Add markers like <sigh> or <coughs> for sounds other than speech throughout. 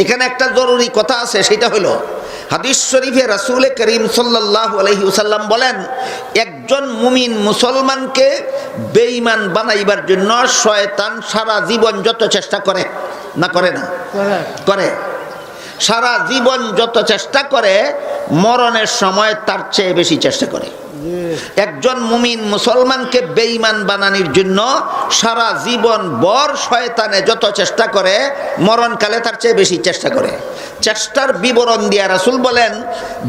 এখানে একটা জরুরি কথা আছে সেটা হলো হাদিস শরীফে রাসূল করিম সাল্লাল্লাহু আলাইহি ওয়াসাল্লাম বলেন একজন মুমিন মুসলমানকে বেঈমান বানাইবার জন্য শয়তান সারা জীবন যত চেষ্টা করে না করে না? করে। সারা জীবন যত চেষ্টা করে মরণের সময় তার চেয়ে বেশি চেষ্টা করে। একজন মুমিন মুসলমানকে বেঈমান বানানির জন্য সারা জীবন বর শয়তানে যত চেষ্টা করে, মরণকালে তার চেয়ে বেশি চেষ্টা করে। চেষ্টার বিবরণ দিয়া রাসুল বলেন,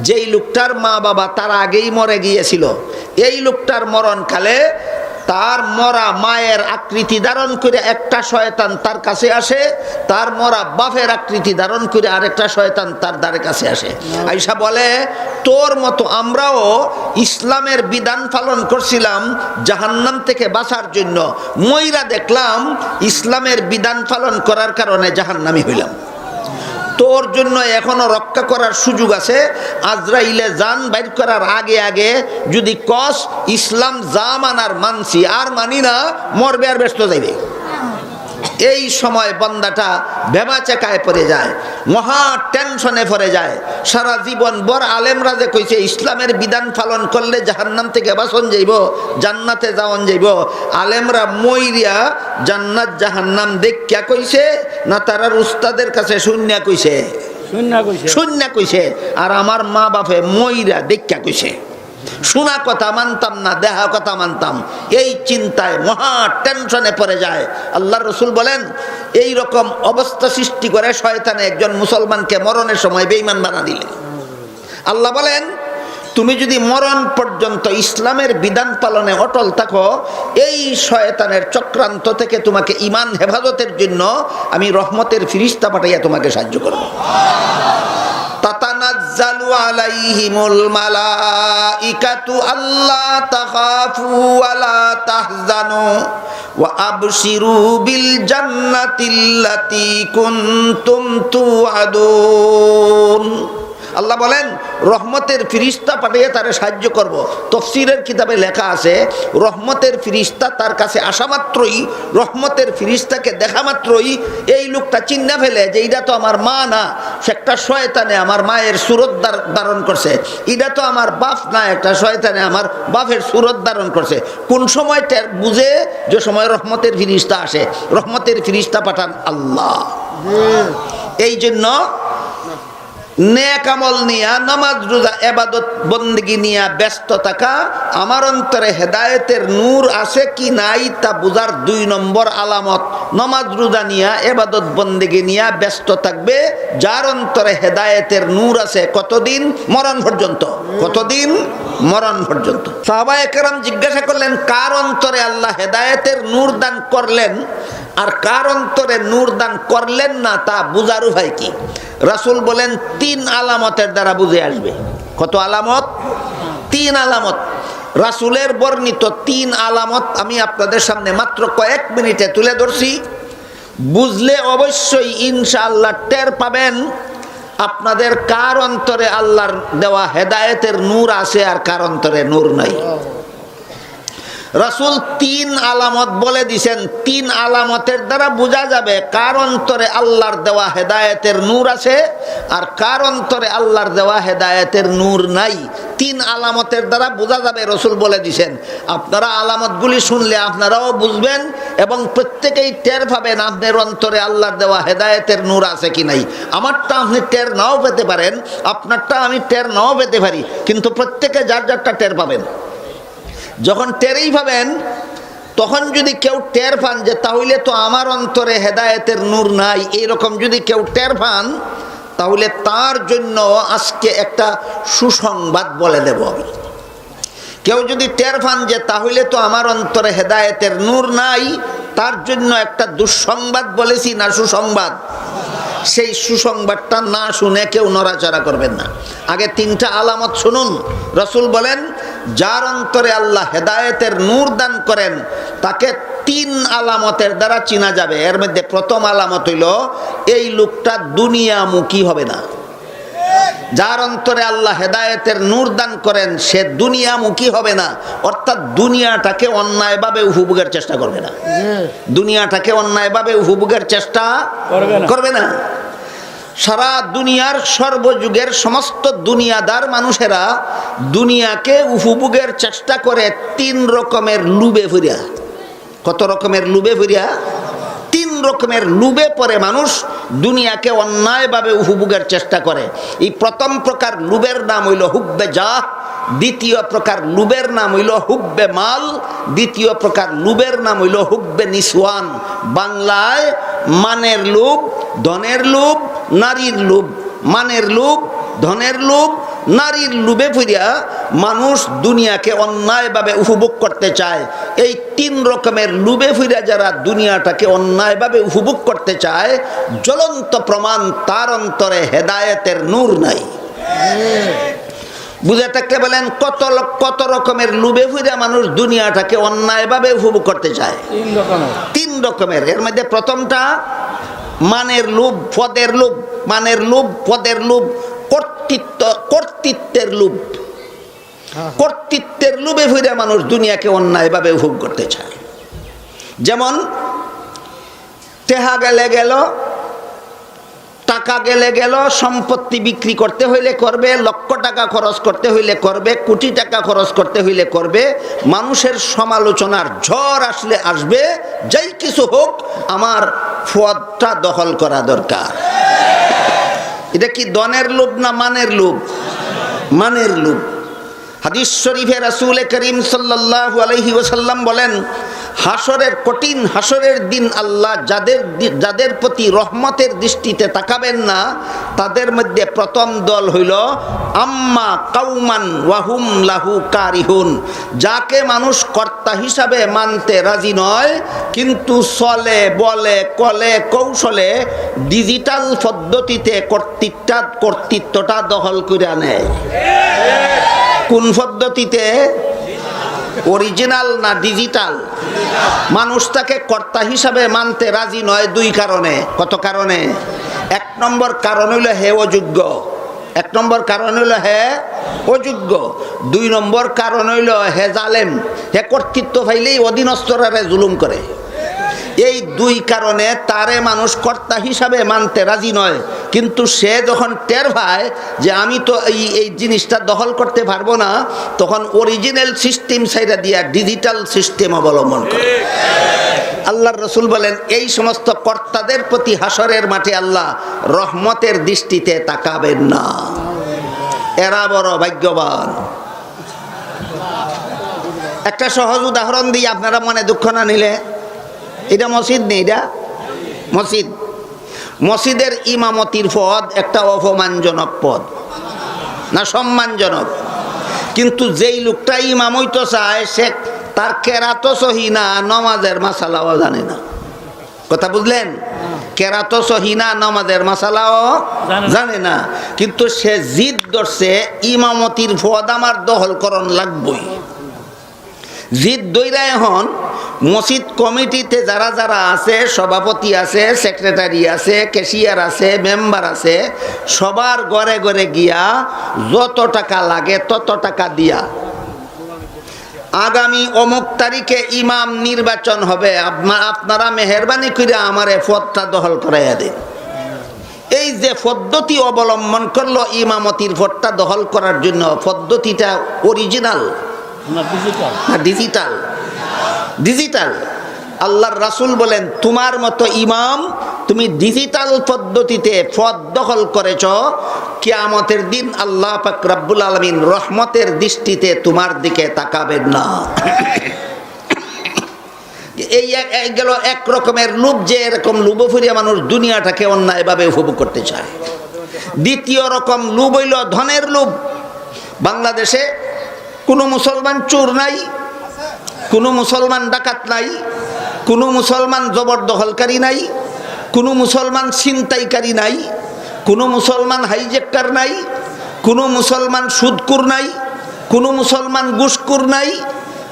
যেই লোকটার মা বাবা তার আগেই মরে গিয়েছিল, এই লোকটার মরণকালে তার মরা মায়ের আকৃতি ধারণ করে একটা শয়তান তার কাছে আসে, তার মরা বাফের আকৃতি ধারণ করে আরেকটা শয়তান তার দ্বারে কাছে আসে। আইসা বলে তোর মতো আমরাও ইসলামের বিধান পালন করছিলাম জাহান্নাম থেকে বাঁচার জন্য। ময়রা দেখলাম ইসলামের বিধান পালন করার কারণে জাহান্নামি হইলাম। তোর জন্য এখনও রক্ষা করার সুযোগ আছে। আজরাইলে জান বাইর করার আগে আগে যদি কস, ইসলাম যা মানার মানছি, আর মানি না, মরবে আর ব্যস্ত যাইবে। এই সময় বন্দাটা বেবা চেকায় পড়ে যায় মহা টেনশনে পড়ে যায়। সারা জীবন বর আলেমরা যে কইছে ইসলামের বিধান পালন করলে জাহান্নাম থেকে বাসন যাইব জান্নাতে যাওয়ান যাইব। আলেমরা মইরিয়া জান্নাত জাহান্নাম দেখিয়া কইছে না তারার উস্তাদের কাছে শূন্য কইছে। শূন্য কইছে। শূন্য কইছে। আর আমার মা বাপে মইরা দেখিয়া কইছে। শোনা কথা মানতাম না, দেহা কথা মানতাম। এই চিন্তায় মহা টেনশনে পড়ে যায়। আল্লাহ রসুল বলেন এই রকম অবস্থা সৃষ্টি করে শয়তানে একজন মুসলমানকে মরণের সময় বেইমান বানা দিলে। আল্লাহ বলেন, তুমি যদি মরণ পর্যন্ত ইসলামের বিধান পালনে অটল থাকো, এই শয়তানের চক্রান্ত থেকে তোমাকে ইমান হেফাজতের জন্য আমি রহমতের ফিরিস্তা পাঠাইয়া তোমাকে সাহায্য করব। তাতানাজ্জালু আলাইহিমুল মালাইকাতু আল্লা তাখাফু ওয়া লা তাহজানু ওয়া আবশিরু বিল জান্নাতিল্লাতী কুনতুম তুআদুন। আল্লাহ বলেন রহমতের ফিরিস্তা পাঠিয়ে তারে সাহায্য করব। তফসিরের কিতাবে লেখা আছে রহমতের ফিরিস্তা তার কাছে আসা মাত্রই রহমতের ফিরিস্তাকে দেখা মাত্রই এই লোকটা চিন্না ফেলে যে এইটা তো আমার মা না সে একটা শয়তানে আমার মায়ের সুরত ধারণ করছে। এটা তো আমার বাপ না একটা শয়তানে আমার বাপের সুরত ধারণ করছে। কোন সময় টের বুঝে যে সময় রহমতের ফিরিস্তা আসে। রহমতের ফিরিস্তা পাঠান আল্লাহ। এই জন্য নেক আমল নিয়া, নামাজ, রোজা, এবাদত, বন্দিগি নিয়া ব্যস্ত থাকা, আমার অন্তরে হেদায়েতের নূর আছে কি নাই তা বুঝার দুই নম্বর আলামত। নামাজ, রোজা নিয়া, এবাদত, বন্দিগি নিয়া ব্যস্ত থাকবে, যার অন্তরে হেদায়েতের নূর আছে কতদিন? মরণ পর্যন্ত। কতদিন? মরণ পর্যন্ত। সাহাবা একরাম জিজ্ঞাসা করলেন, কার অন্তরে আল্লাহ হেদায়েতের নূর দান করলেন? আর কার অন্তরে নূর দান করলেন না তা বুঝার উপায় কি? রাসূল বলেন তিন আলামতের দ্বারা বুঝে আসবে। কত আলামত? তিন আলামত। রাসূলের বর্ণিত তিন আলামত আমি আপনাদের সামনে মাত্র কয়েক মিনিটে তুলে ধরছি। বুঝলে অবশ্যই ইনশাআল্লাহ টের পাবেন আপনাদের কার অন্তরে আল্লাহর দেওয়া হেদায়েতের নূর আছে আর কার অন্তরে নূর নাই। রাসূল তিন আলামত বলে দিছেন, তিন আলামতের দ্বারা বোঝা যাবে কার অন্তরে আল্লাহর দেওয়া হেদায়েতের নূর আছে আর কার অন্তরে আল্লাহর দেওয়া হেদায়েতের নূর নাই। তিন আলামতের দ্বারা বোঝা যাবে, রসুল বলে দিছেন। আপনারা আলামতগুলি শুনলে আপনারাও বুঝবেন এবং প্রত্যেকেই টের পাবেন আপনার অন্তরে আল্লাহর দেওয়া হেদায়েতের নূর আছে কি নাই। আমারটা আপনি টের নাও পেতে পারেন, আপনারটা আমি টের নাও পেতে পারি, কিন্তু প্রত্যেকে যার যারটা টের পাবেন। যখন টেরেই পাবেন তখন যদি কেউ টের পান যে তাহলে তো আমার অন্তরে হেদায়েতের নূর নাই এইরকম যদি কেউ টের পান, তাহলে তার জন্য আজকে একটা সুসংবাদ বলে দেব আমি। কেউ যদি টের পান যে তাহলে তো আমার অন্তরে হেদায়েতের নূর নাই, তার জন্য একটা দুঃসংবাদ বলেছি না সুসংবাদ? সেই সুসংবাদটা না শুনে কেউ নড়াচড়া করবেন না। আগে তিনটা আলামত শুনুন। রসুল বলেন যার অন্তরে আল্লাহ হেদায়েতের নূর দান করেন তাকে তিন আলামতের দ্বারা চিনা যাবে। এর মধ্যে প্রথম আলামত হইল এই লোকটা দুনিয়ামুখী হবে না। যার অন্তরে আল্লাহ হেদায়েতের নূর দান করেন সে দুনিয়ামুখী হবে না। অর্থাৎ দুনিয়াটাকে অন্যায়ভাবে উপভোগের চেষ্টা করবে না। দুনিয়াটাকে অন্যায়ভাবে উপভোগের চেষ্টা করবে না। সারা দুনিয়ার সর্বযুগের সমস্ত দুনিয়াদার মানুষেরা দুনিয়াকে উপভোগের চেষ্টা করে তিন রকমের লুবে ফিরিয়া। কত রকমের লুবে ফিরিয়া? রকমের লুবে পরে মানুষ দুনিয়াকে অন্যায়ভাবে উপভোগের চেষ্টা করে। এই প্রথম প্রকার লুবের নাম হইল হুব্বে যা দ্বিতীয় প্রকার লুবের নাম হইল হুব্বে মাল, দ্বিতীয় প্রকার লুবের নাম হইল হুব্বে নিসওয়ান। বাংলায় মানের লোভ ধনের লোভ নারীর লোভ মানের লোভ ধনের লোভ নারীর লোভে ফিরিয়া মানুষ দুনিয়াকে অন্যায়ভাবে উপভোগ করতে চায়। এই তিন রকমের লোভে ফিরিয়া যারা দুনিয়াটাকে অন্যায়ভাবে উপভোগ করতে চায় জ্বলন্ত প্রমাণ তার অন্তরে হেদায়েতের নূর নাই। বুঝে থাকলে বলেন কত কত রকমের লুবে ফিরিয়া মানুষ দুনিয়াটাকে অন্যায়ভাবে উপভোগ করতে চায়। তিন রকমের। তিন রকমের। এর মধ্যে প্রথমটা মানের লোভ পদের লোভ মানের লোভ পদের লোভ কর্তৃত্ব কর্তৃত্বের লোভ। কর্তৃত্বের লোভে ফিরে মানুষ দুনিয়াকে অন্যায়ভাবে ভোগ করতে চায়। যেমন টেহা গেলে গেল টাকা গেলে গেল সম্পত্তি বিক্রি করতে হইলে করবে লক্ষ টাকা খরচ করতে হইলে করবে কোটি টাকা খরচ করতে হইলে করবে মানুষের সমালোচনার ঝড় আসলে আসবে যাই কিছু হোক আমার পদটা দখল করা দরকার। এটা কি দনের লোভ না মানের লোভ? মানের লোভ। হাদিস শরীফে রাসূল করিম সাল্লাল্লাহু আলাইহি ওয়াসাল্লাম বলেন হাসরের, কঠিন হাসরের দিন আল্লাহ যাদের যাদের প্রতি রহমতের দৃষ্টিতে তাকাবেন না, তাদের মধ্যে প্রথম দল হইল আম্মা কাউমান ওয়াহুম লাহু কারিহুন। যাকে মানুষ কর্তা হিসাবে মানতে রাজি নয়, কিন্তু চলে, বলে, কলে, কৌশলে ডিজিটাল পদ্ধতিতে কর্তৃত্বটা কর্তৃত্বটা দখল করে নেয় কোন পদ্ধতিতে? অরিজিনাল না ডিজিটাল মানুষ তাকে কর্তা হিসাবে মানতে রাজি নয় দুই কারণে। কত কারণে? এক নম্বর কারণ হইল হে অযোগ্য। এক নম্বর কারণ হইল হে অযোগ্য। দুই নম্বর কারণ হইল হে জালেম। হে কর্তৃত্ব ফাইলেই অধীনস্থরারে জুলুম করে। এই দুই কারণে তারে মানুষ কর্তা হিসাবে মানতে রাজি নয়। কিন্তু সে যখন টের পায় যে আমি তো এই এই জিনিসটা দখল করতে পারব না, তখন অরিজিনাল সিস্টেম সাইডা দিয়া ডিজিটাল সিস্টেম অবলম্বন করে। আল্লাহর রসুল বলেন, এই সমস্ত কর্তাদের প্রতি হাসরের মাঠে আল্লাহ রহমতের দৃষ্টিতে তাকাবেন না। এরা বড় ভাগ্যবান। একটা সহজ উদাহরণ দিই আপনারা মনে দুঃখ না নিলে এটা মসজিদ নেই এটা মসজিদ। মসজিদের ইমামতির পদ একটা অপমানজনক পদ না সম্মানজনক? কিন্তু যেই লোকটা ইমাম হইতে চায় সে তার কেরাত সহি না নমাজের মাসালাও জানে না। কথা বুঝলেন? কেরাত সহি না নমাজের মাসালাও জানে না। কিন্তু সে জিদ ধরছে ইমামতির পদ আমার দখলকরণ লাগবই। জিদ দইরা এখন, মসজিদ কমিটিতে যারা যারা আছে, সভাপতি আছে, সেক্রেটারি আছে, ক্যাশিয়ার আছে, মেম্বার আছে, সবার ঘরে ঘরে গিয়া যত টাকা লাগে তত টাকা দিয়া। আগামী অমুক তারিখে ইমাম নির্বাচন হবে, আপনা- আপনারা মেহরবানি করে আমার এ পদটা দখল করাইয়া দিন। এই যে পদ্ধতি অবলম্বন করল ইমামতির ভোটটা দখল করার জন্য, পদ্ধতিটা অরিজিনাল ডিজিটাল ডিজিটাল আল্লাহর রাসূল বলেন, তোমার মতো ইমাম তুমি ডিজিটাল পদ্ধতিতে পদ দখল করেছ, কিয়ামতের দিন আল্লাহ পাক রব্বুল আলমিন রহমতের দৃষ্টিতে তোমার দিকে তাকাবেন না। এই গেল এক রকমের লোভ যে এরকম লুবোফুরিয়া মানুষ দুনিয়াটাকে অন্যায়ভাবে উপভোগ করতে চায়। দ্বিতীয় রকম লোভ হইল ধনের লোভ বাংলাদেশে কোনো মুসলমান চোর নাই, কোনো মুসলমান ডাকাত নাই, কোনো মুসলমান জবরদখলকারী নাই, কোনো মুসলমান ছিনতাইকারী নাই, কোনো মুসলমান হাইজেক্টার নাই, কোনো মুসলমান সুদকুর নাই, কোনো মুসলমান ঘুষকুর নাই।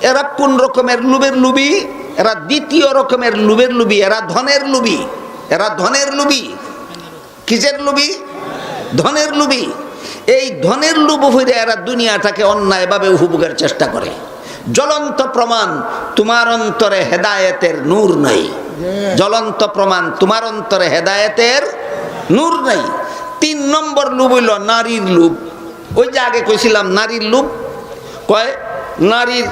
এরা কোন রকমের লুবের লুবি? এরা দ্বিতীয় রকমের লুবের লুবি, এরা ধনের লুবি। এরা ধনের লুবি। কিসের লুবি? ধনের লুবি। এই ধনের লুব হইলে এরা দুনিয়াটাকে অন্যায়ভাবে উপভোগের চেষ্টা করে। জ্বলন্ত প্রমাণ তোমার অন্তরে হেদায়েতের নূর নাই। জ্বলন্ত প্রমাণ তোমার অন্তরে হেদায়েতের নূর নাই। তিন নম্বর লুব হইল নারীর লুব ওই যে আগে কইছিলাম, নারীর লুব কয়, নারীর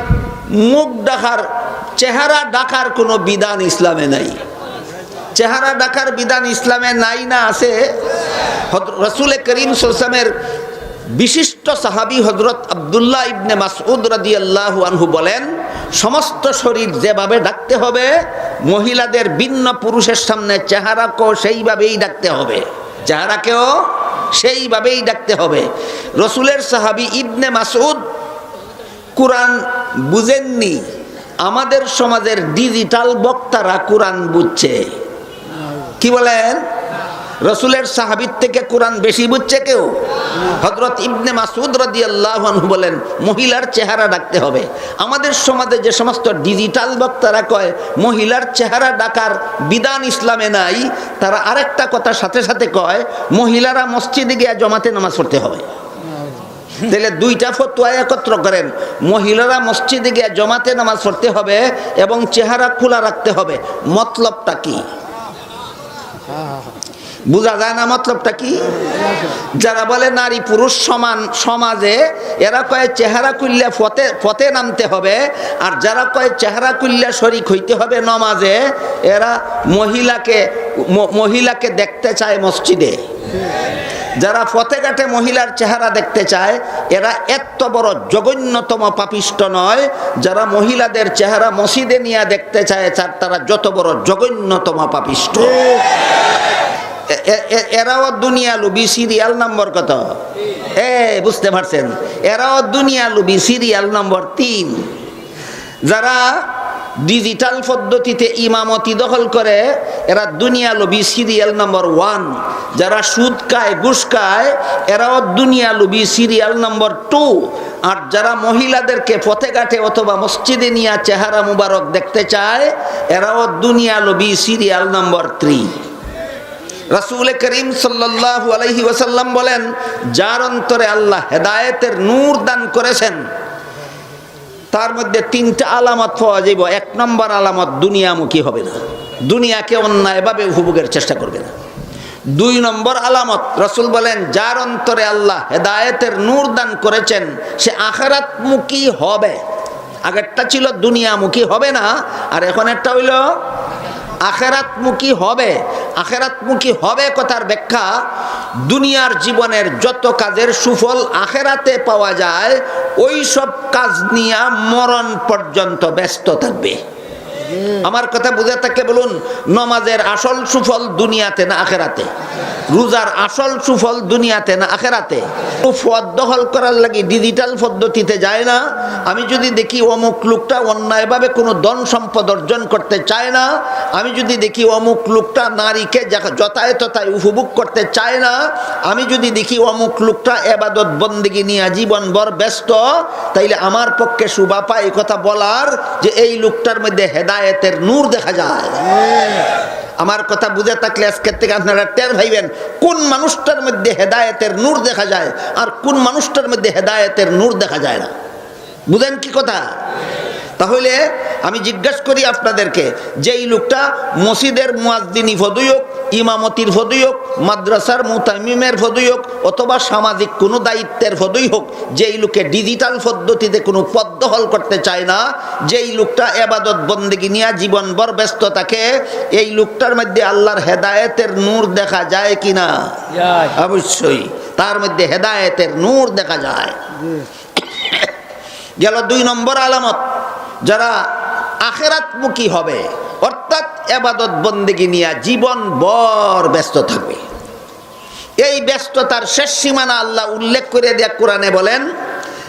মুখ ডাকার চেহারা ডাকার কোনো বিধান ইসলামে নাই। চেহারা ডাকার বিধান ইসলামে নাই না আছে? রসুল করিম সোসামের বিশিষ্ট সাহাবি হজরত আবদুল্লাহ ইবনে মাসউদ রাদি আল্লাহ আনহু বলেন, সমস্ত শরীর যেভাবে ডাকতে হবে, মহিলাদের ভিন্ন পুরুষের সামনে চেহারাকেও সেইভাবেই ডাকতে হবে। চেহারাকেও সেইভাবেই ডাকতে হবে। রসুলের সাহাবি ইবনে মাসউদ কোরআন বুঝেননি, আমাদের সমাজের ডিজিটাল বক্তারা কোরআন বুঝছে। কি বলেন? রসুলের সাহাবির থেকে কোরআন বেশি বুঝছে কেউ? হজরত ইবনে মাসুদ রাদি আল্লাহ বলেন, মহিলার চেহারা ডাকতে হবে। আমাদের সমাজে যে সমস্ত ডিজিটাল বক্তারা কয়, মহিলার চেহারা ডাকার বিধান ইসলামে নাই, তারা আরেকটা কথা সাথে সাথে কয়, মহিলারা মসজিদে গিয়ে জমাতে নামাজ পড়তে হবে। তাহলে দুইটা ফতুয়া একত্র করেন, মহিলারা মসজিদে গিয়ে জমাতে নামাজ পড়তে হবে এবং চেহারা খোলা রাখতে হবে। মতলবটা কি? বোঝা যায় না মতলবটা কি? যারা বলে নারী পুরুষ সমান সমাজে, এরা কয় চেহারা কুল্লা ফতে ফতে নামতে হবে, আর যারা কয় চেহারা কুল্লা শরিক হইতে হবে নমাজে, এরা মহিলাকে মহিলাকে দেখতে চায় মসজিদে। যারা ফতেঘাটে মহিলার চেহারা দেখতে চায়, এরা এত বড় জঘন্যতম পাপিষ্ট নয়, যারা মহিলাদের চেহারা মসজিদে নিয়ে দেখতে চায় তারা যত বড় জঘন্যতম পাপিষ্ট। এরাও দুনিয়া লুবি, সিরিয়াল নম্বর কত? এ, বুঝতে পারছেন? এরাও দুনিয়া লুবি, সিরিয়াল নম্বর তিন। যারা ডিজিটাল পদ্ধতিতে ইমামতি দখল করে, এরা দুনিয়া লবি, সিরিয়াল নম্বর ওয়ান। যারা সুদ খায়, ঘুষ খায়, এরাও দুনিয়া লবি, সিরিয়াল নম্বর টু। আর যারা মহিলাদেরকে পথে ঘাটে অথবা মসজিদে নিয়ে চেহারা মুবারক দেখতে চায়, এরাও দুনিয়া লবি, সিরিয়াল নম্বর থ্রি। রাসূল করিম সাল্লাল্লাহু আলাইহি ওয়াসাল্লাম বলেন, যার অন্তরে আল্লাহ হেদায়েতের নূর দান করেছেন, তার মধ্যে তিনটা আলামত পাওয়া যাইব। এক নম্বর আলামত, দুনিয়ামুখী হবে না। দুনিয়াকে অন্যায়ভাবে উপভোগের চেষ্টা করবে না। দুই নম্বর আলামত, রসুল বলেন, যার অন্তরে আল্লাহ হেদায়েতের নূর দান করেছেন, সে আখারাতমুখী হবে। আগেরটা ছিল দুনিয়ামুখী হবে না, আর এখন একটা হইল আখেরাতমুখী হবে আখেরাতমুখী হবে কথার ব্যাখ্যা। দুনিয়ার জীবনের যত কাজের সুফল আখেরাতে পাওয়া যায়, ওই সব কাজ নিয়ে মরণ পর্যন্ত ব্যস্ত থাকবে। আমার কথা বুঝে থাকলে বলুন, নমাজের আসল সুফল দুনিয়াতে না আখেরাতে? রোজার আসল সুফল দুনিয়াতে না আখেরাতে? পদ দখল করার লাগে ডিজিটাল পদ্ধতিতে যায় না। আমি যদি দেখি অমুক লোকটা অন্যায়ভাবে কোনো ধন সম্পদ অর্জন করতে চায় না, আমি যদি দেখি অমুক লোকটা নারীকে যা- যথায় তথায় উপভোগ করতে চায় না, আমি যদি দেখি অমুক লোকটা এবাদত বন্দিগি নিয়ে জীবনভর ব্যস্ত, তাইলে আমার পক্ষে পায় এই কথা বলার যে এই লোকটার মধ্যে হেদায়েতের নূর দেখা যায়। আমার কথা বুঝে থাকলে আজকের থেকে আপনারা টের ভাইবেন কোন মানুষটার মধ্যে হেদায়েতের নূর দেখা যায় আর কোন মানুষটার মধ্যে হেদায়েতের নূর দেখা যায় না। বুঝেন কি কথা? তাহলে আমি জিজ্ঞাসা করি আপনাদেরকে যে এই লোকটা মসজিদের মুয়াজ্দিনী ফদুয়ক ইমামতির ফদুই হোক মাদ্রাসার মুতামিমের ফদুই হোক অথবা সামাজিক কোনো দায়িত্বের ফদুই হোক যেই লোকে ডিজিটাল পদ্ধতিতে কোনো পদ দখল করতে চায় না যেই লোকটা এবাদত বন্দেগী নিয়ে জীবনভর ব্যস্ত থাকে এই লোকটার মধ্যে আল্লাহর হেদায়েতের নূর দেখা যায় কি না অবশ্যই তার মধ্যে হেদায়েতের নূর দেখা যায়। <coughs> গেল দুই নম্বর আলামত। যারা আখেরাতমুখী হবে, অর্থাৎ এবাদত বন্দেগি নিয়ে জীবন বর ব্যস্ত থাকবে। এই ব্যস্ততার শেষ সীমানা আল্লাহ উল্লেখ করে দেয়া কোরআনে বলেন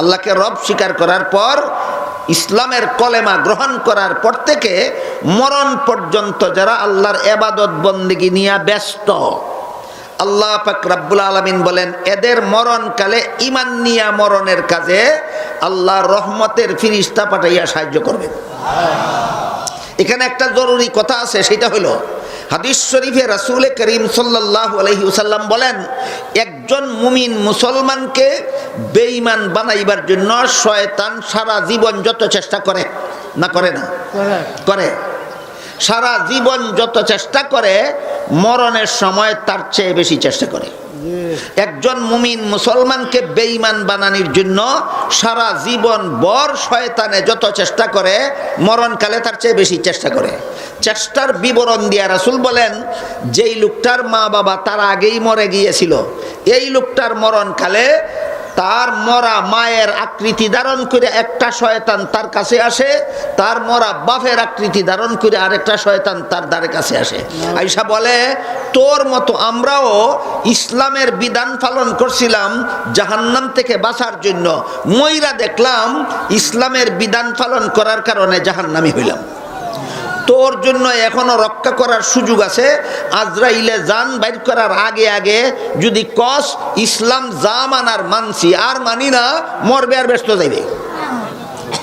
আল্লাহকে রব স্বীকার করার পর, ইসলামের কলেমা গ্রহণ করার পর থেকে মরণ পর্যন্ত যারা আল্লাহর এবাদত বন্দেগী নিয়ে ব্যস্ত। আল্লাহ পাক রাব্বুল আলামিন বলেন, এদের মরণকালে ইমান নিয়া মরণের কাজে আল্লাহ রহমতের ফিরিস্তা পাঠাইয়া সাহায্য করবেন। এখানে একটা জরুরি কথা আছে, সেটা হলো হাদিস শরীফে রাসুল করিম সাল্লাহ আলহিউসাল্লাম বলেন একজন মুমিন মুসলমানকে বেঈমান বানাইবার জন্য শয়তান সারা জীবন যত চেষ্টা করে না করে না? করে। সারা জীবন যত চেষ্টা করে, মরণের সময় তার চেয়ে বেশি চেষ্টা করে। একজন মুমিন মুসলমানকে বেঈমান বানানির জন্য সারা জীবন বর শয়তানে যত চেষ্টা করে, মরণকালে তার চেয়ে বেশি চেষ্টা করে। চেষ্টার বিবরণ দিয়া রাসুল বলেন, যেই লোকটার মা বাবা তার আগেই মরে গিয়েছিল, এই লোকটার মরণকালে তার মরা মায়ের আকৃতি ধারণ করে একটা শয়তান তার কাছে আসে, তার মরা বাফের আকৃতি ধারণ করে আরেকটা শয়তান তার দ্বারে কাছে আসে। আইসা বলে, তোর মতো আমরাও ইসলামের বিধান পালন করছিলাম জাহান্নাম থেকে বাঁচার জন্য। ময়রা দেখলাম ইসলামের বিধান পালন করার কারণে জাহান্নামি হইলাম। তোর জন্য এখনও রক্ষা করার সুযোগ আছে। আজরাইলে যান বাইর করার আগে আগে যদি কস, ইসলাম যা মানার মানছি, আর মানি না, মরবে আর ব্যস্ত যাইবে।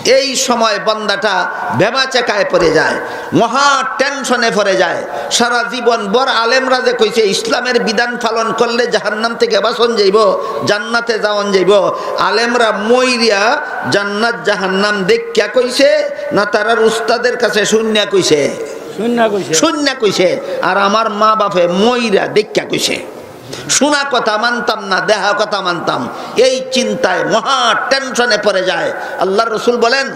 এই সময় বন্দাটা বেবা চেকায় পড়ে যায় মহা টেনশনে পড়ে যায়। সারা জীবন বর আলেমরা যে কইছে ইসলামের বিধান পালন করলে জাহান্নাম থেকে বাসন যাইব জান্নাতে যাওয়ান যাইব। আলেমরা মইরিয়া জান্নাত জাহান্নাম দেখিয়া কইছে না তারার উস্তাদের কাছে শূন্য কইছে। শূন্য কইছে। শূন্য কইছে। আর আমার মা বাপে মইরা দেখিয়া কইছে। শোনা কথা মানতাম না, দেহা কথা মানতাম। এই চিন্তায় মহা টেনশনে পড়ে যায়। আল্লাহ রসুল বলেন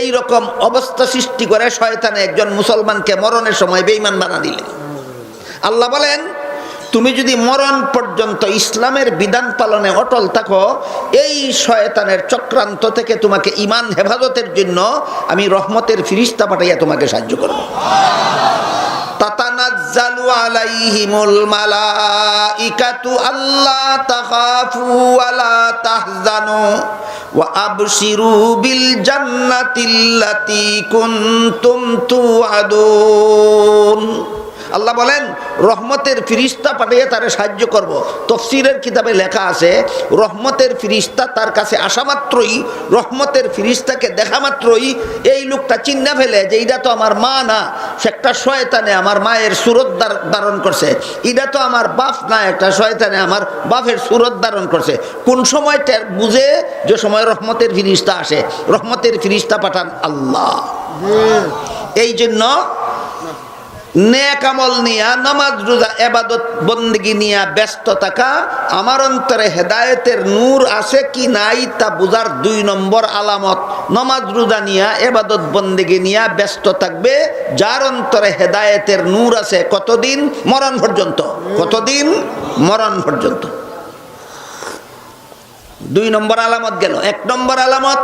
এই রকম অবস্থা সৃষ্টি করে শয়তানে একজন মুসলমানকে মরণের সময় বেইমান বানা দিলে। আল্লাহ বলেন, তুমি যদি মরণ পর্যন্ত ইসলামের বিধান পালনে অটল থাকো, এই শয়তানের চক্রান্ত থেকে তোমাকে ইমান হেফাজতের জন্য আমি রহমতের ফিরিস্তা পাঠাইয়া তোমাকে সাহায্য করব। তাতানাজ্জালু আলাইহিমুল মালাইকাতু আল্লা তাখাফু ওয়া লা তাহজানু ওয়া আবশিরু বিল জান্নাতিল্লাতী কুনতুম আল্লাহ বলেন রহমতের ফিরিস্তা পাঠিয়ে তারে সাহায্য করব। তফসিরের কিতাবে লেখা আছে রহমতের ফিরিস্তা তার কাছে আসা মাত্রই রহমতের ফিরিস্তাকে দেখা মাত্রই এই লোকটা চিন্না ফেলে যে এইটা তো আমার মা না সে একটা শয়তানে আমার মায়ের সুরত ধারণ করছে। এটা তো আমার বাপ না একটা শয়তানে আমার বাপের সুরত ধারণ করছে। কোন সময় টের বুঝে যে সময় রহমতের ফিরিস্তা আসে। রহমতের ফিরিস্তা পাঠান আল্লাহ। এই জন্য নেক আমল নিয়া, নামাজ, রোজা, এবাদত, বন্দিগি নিয়া ব্যস্ত থাকা, আমার অন্তরে হেদায়েতের নূর আছে কি নাই তা বুঝার দুই নম্বর আলামত। নামাজ, রোজা নিয়া, এবাদত, বন্দিগি নিয়া ব্যস্ত থাকবে, যার অন্তরে হেদায়েতের নূর আছে কতদিন? মরণ পর্যন্ত। কতদিন? মরণ পর্যন্ত। দুই নম্বর আলামত গেল। এক নম্বর আলামত,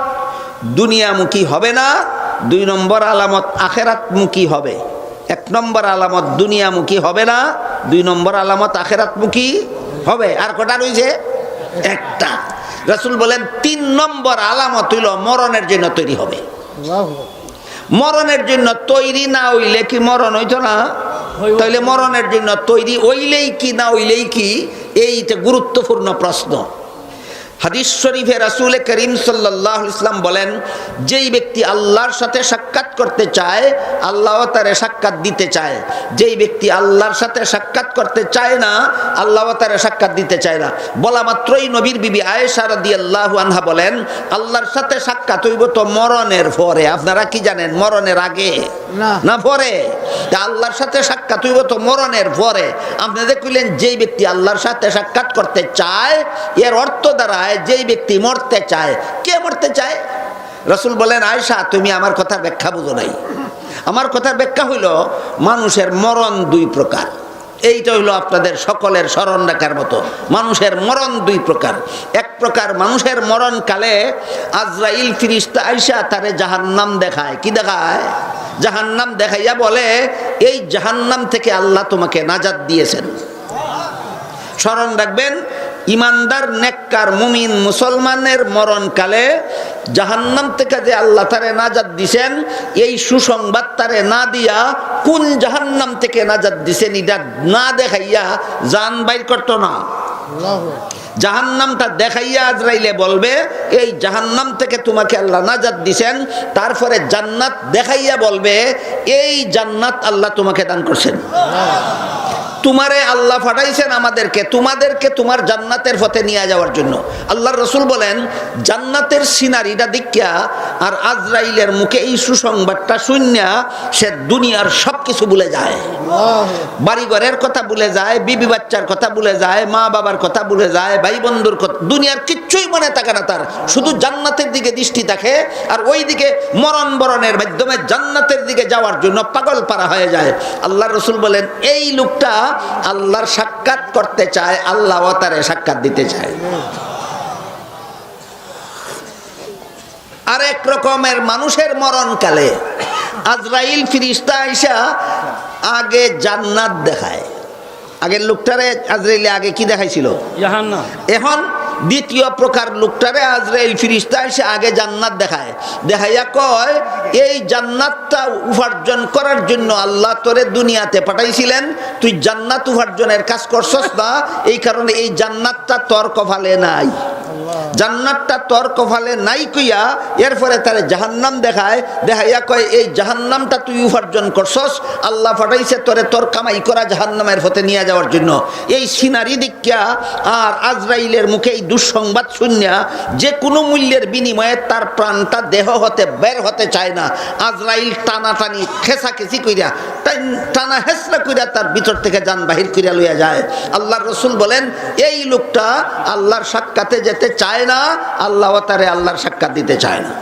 দুনিয়ামুখী হবে না। দুই নম্বর আলামত, আখেরাতমুখী হবে। এক নম্বর আলামত দুনিয়ামুখী হবে না দুই নম্বর আলামত আখেরাতমুখী হবে। আর কটা রয়েছে? একটা। রাসূল বলেন তিন নম্বর আলামত হইল মরণের জন্য তৈরি হবে। মরণের জন্য তৈরি না হইলে কি মরণ হইতো না। তাইলে মরণের জন্য তৈরি হইলেই কি না হইলেই কি? এইটা গুরুত্বপূর্ণ প্রশ্ন। হাদিস শরীফে রাসূল করিম সাল্লাহ ইসলাম বলেন যেই ব্যক্তি আল্লাহর সাথে সাক্ষাৎ করতে চায় আল্লাহ তারে সাক্ষাৎ দিতে চায়। যেই ব্যক্তি আল্লাহর সাথে সাক্ষাৎ করতে চায় না আল্লাহ তারে সাক্ষাৎ দিতে চায় না। বলা মাত্রই নবীর বিবি আয়েশা রাদিয়াল্লাহু আনহা বলেন আল্লাহর সাথে সাক্ষাৎ হইব তো মরণের পরে। আপনারা কি জানেন মরণের আগে? না। না পরে। তা আল্লাহর সাথে সাক্ষাৎ হইব তো মরণের পরে। আপনাদের কইলেন যেই ব্যক্তি আল্লাহর সাথে সাক্ষাৎ করতে চায় এর অর্থ দ্বারায় যেই ব্যক্তি মরতে চায়, কে মরতে চায়? রসুল বলেন আয়সা তুমি আমার কথার ব্যাখ্যা বুঝো নাই। আমার কথার ব্যাখ্যা হইল, মানুষের মরণ দুই প্রকার। এইটা হইল আপনাদের সকলের স্মরণ রাখার মতো। মানুষের মরণ দুই প্রকার। এক প্রকার মানুষের মরণ মরণকালে আজরাইল ফিরিস্তা আইসা তারে জাহান্নাম দেখায়। কি দেখায়? জাহান্নাম দেখাইয়া বলে, এই জাহান্নাম থেকে আল্লাহ তোমাকে নাজাদ দিয়েছেন। স্মরণ রাখবেন ইমানদার নেককার মুমিন মুসলমানের মরণকালে জাহান্নাম থেকে যে আল্লাহ তারে নাজাদ দিছেন এই সুসংবাদ তারে না দিয়া কোন জাহান্নাম থেকে নাজাদ দিছেন এটা না দেখাইয়া জান বাইর করতো না। জাহান্নামটা দেখাইয়া আজরাইলে বলবে এই জাহান্নাম থেকে তোমাকে আল্লাহ নাজাদ দিছেন তারপরে জান্নাত দেখাইয়া বলবে এই জান্নাত আল্লাহ তোমাকে দান করছেন। তোমারে আল্লাহ পাঠাইছেন আমাদেরকে, তোমাদেরকে তোমার জান্নাতের পথে নিয়ে যাওয়ার জন্য। আল্লাহ রসুল বলেন, জান্নাতের সিনারিটা দেখিয়া আর আজরাইলের মুখে এই সুসংবাদটা শুনিয়া সে দুনিয়ার সব কিছু ভুলে যায়। বাড়িঘরের কথা ভুলে যায়, বিবি বাচ্চার কথা ভুলে যায়, মা বাবার কথা ভুলে যায়, ভাই বন্ধুর কথা, দুনিয়ার কিচ্ছুই মনে থাকে না তার। শুধু জান্নাতের দিকে দৃষ্টি থাকে আর ওই দিকে মরণ বরণের মাধ্যমে জান্নাতের দিকে যাওয়ার জন্য পাগল পারা হয়ে যায়। আল্লাহ রসুল বলেন, এই লোকটা আল্লাহর সাক্ষাৎ করতে চায় আল্লাহ তারে সাক্ষাৎ দিতে চায়। আরেক রকমের মানুষের মরণকালে আজরাইল ফিরিস্তা আইসা আগে জান্নাত দেখায়। আগের লোকটারে আজরাইলে আগে কি দেখাইছিল? এখন দ্বিতীয় প্রকার লোকটারে আজরাইল ফিরিস্তা এসে আগে জান্নাত দেখায়। দেখাইয়া কয়, এই জান্নাতটা উপার্জন করার জন্য আল্লাহ তোরে দুনিয়াতে পাঠাইছিলেন। তুই জান্নাত উপার্জনের কাজ করছস না। এই কারণে এই জান্নাতটা তোর কপালে নাই। জান্নাতটা তোর কপালে নাই কইয়া এরপরে তারে জাহান্নাম দেখায়, দেখাইয়া কয়, এই জাহান্নামটা তুই উপার্জন করছস, আল্লাহ পাঠাইছে তোরে তোর কামাই করা জাহান্নামের পথে নিয়ে যাওয়ার জন্য। এই সিনারি দিকিয়া আর আজরাইলের মুখে এই দুঃসংবাদ শুনিয়া যে কোনো মূল্যের বিনিময়ে তার প্রাণটা দেহ হতে, বের হতে চায় না। আজরাইল টানাটানি, খেসাখেসি কইরা টান- টানা হেসরা কইরা তার ভিতর থেকে যান বাহির কইরা লইয়া যায়। আল্লাহর রসুল বলেন, এই লোকটা আল্লাহর সাক্ষাতে যেতে চায় না, আল্লাহ তারে আল্লাহর সাক্ষাৎ দিতে চায় না।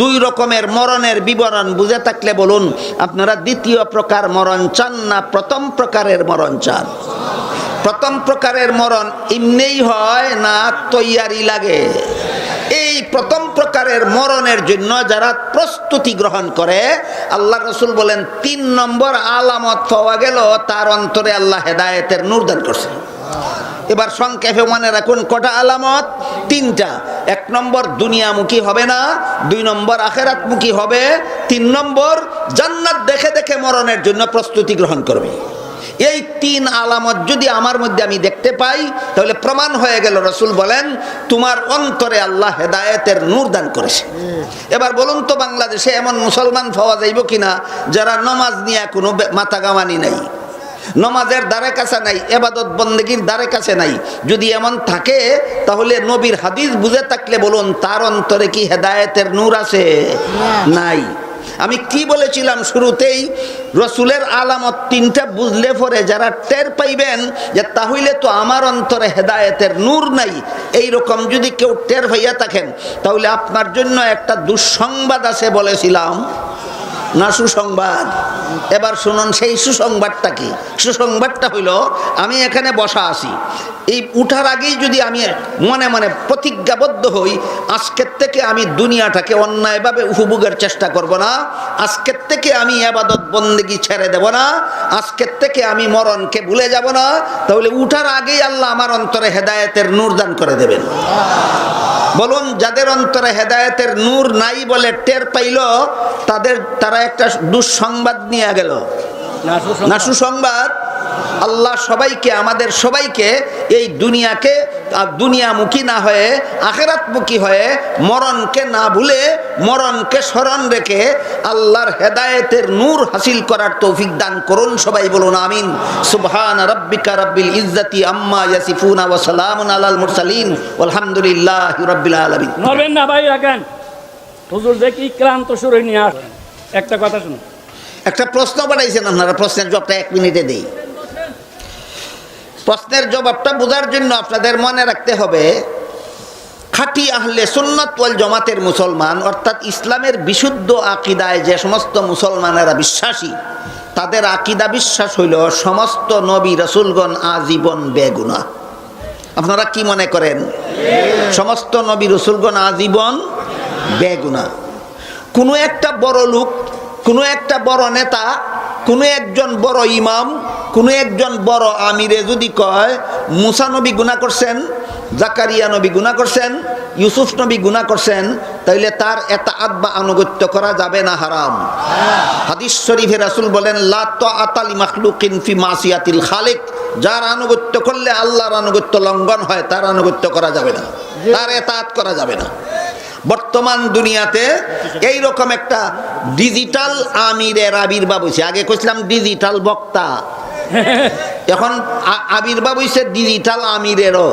দুই রকমের মরণের বিবরণ বুঝে থাকলে বলুন, আপনারা দ্বিতীয় প্রকার মরণ চান না প্রথম প্রকারের মরণ চান? প্রথম প্রকারের মরণ এমনিই হয় না তৈয়ারি লাগে। এই প্রথম প্রকারের মরণের জন্য যারা প্রস্তুতি গ্রহণ করে, আল্লাহ রসুল বলেন, তিন নম্বর আলামত পাওয়া গেল, তার অন্তরে আল্লাহ হেদায়েতের নূরদান করছে এবার সংক্ষেপে মনে রাখুন, কটা আলামত? তিনটা। এক নম্বর, দুনিয়ামুখী হবে না। দুই নম্বর, আখেরাতমুখী হবে। তিন নম্বর, জান্নাত দেখে দেখে মরণের জন্য প্রস্তুতি গ্রহণ করবে। এই তিন আলামত যদি আমার মধ্যে আমি দেখতে পাই, তাহলে প্রমাণ হয়ে গেল, রসুল বলেন, তোমার অন্তরে আল্লাহ হেদায়েতের নূর দান করেছে। এবার বলুন তো, বাংলাদেশে এমন মুসলমান পাওয়া যাইব কিনা, যারা নমাজ নিয়ে কোনো মাথা গামানি নাই। নমাজের দ্বারে কাছে নাই এবাদত বন্দেগীর দ্বারে কাছে নাই। যদি এমন থাকে তাহলে নবীর হাদিস বুঝে থাকলে বলুন তার অন্তরে কি হেদায়েতের নূর আছে? নাই। আমি কি বলেছিলাম শুরুতেই? রসুলের আলামত তিনটা বুঝলে পরে যারা টের পাইবেন যে তাহলে তো আমার অন্তরে হেদায়েতের নূর নাই এই রকম যদি কেউ টের হইয়া থাকেন তাহলে আপনার জন্য একটা দুঃসংবাদ আছে বলেছিলাম। না সুসংবাদ? এবার শুনুন, সেই সুসংবাদটা কি? সুসংবাদটা হইল, আমি এখানে বসা আছি। এই উঠার আগেই যদি আমি মনে মনে প্রতিজ্ঞাবদ্ধ হই, আজকের থেকে আমি দুনিয়াটাকে অন্যায়ভাবে উপভোগের চেষ্টা করব না, আজকের থেকে আমি আবাদত বন্দেগি ছেড়ে দেব না, আজকের থেকে আমি মরণকে ভুলে যাব না, তাহলে উঠার আগেই আল্লাহ আমার অন্তরে হেদায়েতের নূর দান করে দেবেন। বলুন, যাদের অন্তরে হেদায়েতের নূর নাই বলে টের পাইল, তাদের, তারা একটা দুঃসংবাদ নিয়ে গেল। না সুসংবাদ। আল্লাহ সবাইকে আমাদের সবাইকে এই দুনিয়াকে দুনিয়ামুখী না হয়ে আখেরাতমুখী হয়ে মরণকে না ভুলে মরণকে স্মরণ রেখে আল্লাহর হেদায়েতের নূর হাসিল করার তৌফিক দান করুন সবাই বলুন আমিন। সুবহান রব্বিকা রব্বিল ইজ্জাতি আম্মা ইয়াসিফুনা ওয়া সালামুন আলাল মুরসালিন আলহামদুলিল্লাহি রাব্বিল আলামিন। নড়বেন না ভাই রাখেন। হুজুর দেখি ক্লান্ত সুরে নিয়ে আসেন একটা কথা শুনুন। একটা প্রশ্ন পাঠাইছেন আপনারা, প্রশ্নের জবটা এক মিনিটে দেই। প্রশ্নের জবাবটা বোঝার জন্য আপনাদের মনে রাখতে হবে, খাঁটি আহলে সুন্নত ওয়াল জমাতের মুসলমান, অর্থাৎ ইসলামের বিশুদ্ধ আকিদায় যে সমস্ত মুসলমানেরা বিশ্বাসী, তাদের আকিদা বিশ্বাস হইল সমস্ত নবী রসুলগণ আজীবন বেগুনা। আপনারা কি মনে করেন? সমস্ত নবী রসুলগণ আজীবন বেগুনা। কোনো একটা বড় লোক কোনো একটা বড় নেতা, কোনো একজন বড় ইমাম, কোনো একজন বড় আমিরে যদি কয়, মুসা নবী গুণা করছেন, জাকারিয়া নবী গুণা করছেন, ইউসুফ নবী গুণা করছেন, তাইলে তার এটা আব্বা আনুগত্য করা যাবে না হারাম। হাদিস শরীফে রাসূল বলেন, লা তাআতালি মাখলুকিন ফি মাসিয়াতিল খালিক। যার আনুগত্য করলে আল্লাহর আনুগত্য লঙ্ঘন হয়, তার আনুগত্য করা যাবে না। তার এতাত করা যাবে না। বর্তমান দুনিয়াতে এই রকম একটা ডিজিটাল আমিরের আবির্ভাব হয়েছে। আগে কইছিলাম ডিজিটাল বক্তা। এখন আবির্ভাব হয়েছে ডিজিটাল আমিরেরও।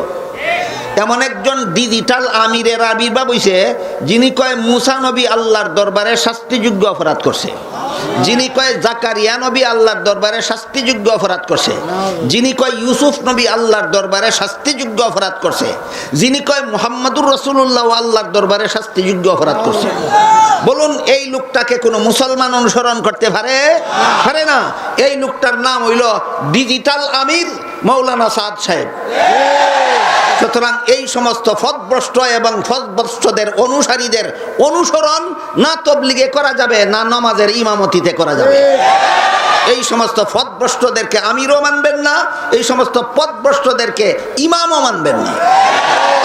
এমন একজন ডিজিটাল আমিরের আবির্ভাব হয়েছে যিনি কয় মুসা নবী আল্লাহর দরবারে শাস্তিযোগ্য অপরাধ করছে। যিনি কয় জাকারিয়া নবী আল্লাহর দরবারে শাস্তিযোগ্য অপরাধ করছে। যিনি কয় ইউসুফ নবী আল্লাহর দরবারে শাস্তিযোগ্য অপরাধ করছে। যিনি কয় মোহাম্মদুর রসুল্লাহ আল্লাহর দরবারে শাস্তিযোগ্য অপরাধ করছে। বলুন, এই লোকটাকে কোনো মুসলমান অনুসরণ করতে পারে? পারে না। এই লোকটার নাম হইল ডিজিটাল আমির মৌলানা সাদ সাহেব। সুতরাং এই সমস্ত ফদভ্রষ্ট এবং ফদভ্রষ্টদের অনুসারীদের অনুসরণ না তবলিগে করা যাবে, না নমাজের ইমামতিতে করা যাবে। এই সমস্ত ফদভ্রষ্টদেরকে আমিরও মানবেন না, এই সমস্ত পদভ্রষ্টদেরকে ইমামও মানবেন না।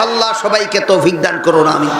আল্লাহ সবাইকে তো দান করুন আমি